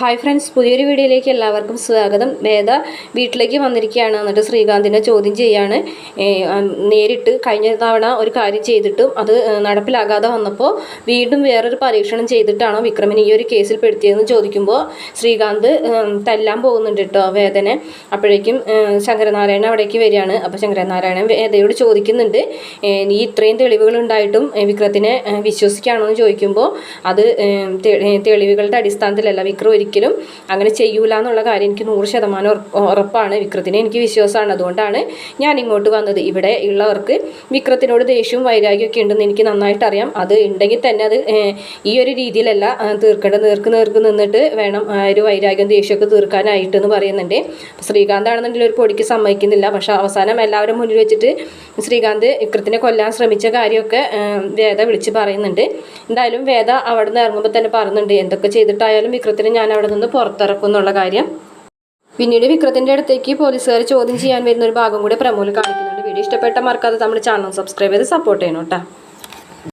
Hi friends പുതിയൊരു വീഡിയോയിലേക്ക് എല്ലാവർക്കും സ്വാഗതം. വേദ വീട്ടിലേക്ക് വന്നിരിക്കുകയാണ്. എന്നിട്ട് ശ്രീകാന്തിനെ ചോദ്യം ചെയ്യാണ്. നേരിട്ട് കഴിഞ്ഞ തവണ ഒരു കാര്യം ചെയ്തിട്ടും അത് നടപ്പിലാകാതെ വന്നപ്പോൾ വീണ്ടും വേറൊരു പരീക്ഷണം ചെയ്തിട്ടാണോ വിക്രമിന് ഈ ഒരു കേസിൽ പെടുത്തിയതെന്ന് ചോദിക്കുമ്പോൾ ശ്രീകാന്ത് തല്ലാൻ പോകുന്നുണ്ട് കേട്ടോ വേദനെ. അപ്പോഴേക്കും ശങ്കരനാരായണൻ അവിടേക്ക് വരികയാണ്. അപ്പോൾ ശങ്കരനാരായണൻ വേദയോട് ചോദിക്കുന്നുണ്ട് നീ ഇത്രയും തെളിവുകൾ ഉണ്ടായിട്ടും വിക്രത്തിനെ വിശ്വസിക്കുകയാണോ? എന്ന് ചോദിക്കുമ്പോൾ അത് തെളിവുകളുടെ അടിസ്ഥാനത്തിലല്ല വിക്രം ഒരിക്കലും അങ്ങനെ ചെയ്യൂല എന്നുള്ള കാര്യം എനിക്ക് നൂറ് ശതമാനം ഉറപ്പ് ഉറപ്പാണ്. വിക്രത്തിനെ എനിക്ക് വിശ്വാസമാണ്. അതുകൊണ്ടാണ് ഞാൻ ഇങ്ങോട്ട് വന്നത്. ഇവിടെ ഉള്ളവർക്ക് വിക്രത്തിനോട് ദേഷ്യവും വൈരാഗ്യവും ഒക്കെ ഉണ്ടെന്ന് എനിക്ക് നന്നായിട്ട് അറിയാം. അത് ഉണ്ടെങ്കിൽ തന്നെ അത് ഈ ഒരു രീതിയിലല്ല തീർക്കേണ്ട നേർക്ക് നേർക്ക് നിന്നിട്ട് വേണം ഒരു വൈരാഗ്യം ദേഷ്യമൊക്കെ തീർക്കാനായിട്ട് എന്ന് പറയുന്നുണ്ട്. ശ്രീകാന്ത് ആണെന്നുണ്ടെങ്കിൽ ഒരു പൊടിക്ക് സമ്മതിക്കുന്നില്ല. പക്ഷെ അവസാനം എല്ലാവരും മുന്നിൽ വെച്ചിട്ട് ശ്രീകാന്ത് വിക്രത്തിനെ കൊല്ലാൻ ശ്രമിച്ച കാര്യമൊക്കെ വേദ വിളിച്ച് പറയുന്നുണ്ട്. എന്തായാലും വേദ അവിടെ നിന്ന് ഇറങ്ങുമ്പോൾ തന്നെ പറയുന്നുണ്ട്. എന്തൊക്കെ ചെയ്തിട്ടായാലും വിക്രത്തിനെ ഞാൻ അവിടെ നിന്ന് പുറത്തിറക്കും എന്നുള്ള കാര്യം. പിന്നീട് വിക്രത്തിന്റെ അടുത്തേക്ക് പോലീസുകാർ ചോദ്യം ചെയ്യാൻ വരുന്ന ഒരു ഭാഗം കൂടി പ്രമോൽ കാണിക്കുന്നുണ്ട്. വീഡിയോ ഇഷ്ടപ്പെട്ട മറക്കാതെ നമ്മുടെ ചാനൽ സബ്സ്ക്രൈബ് ചെയ്ത് സപ്പോർട്ട് ചെയ്യണം കേട്ടോ.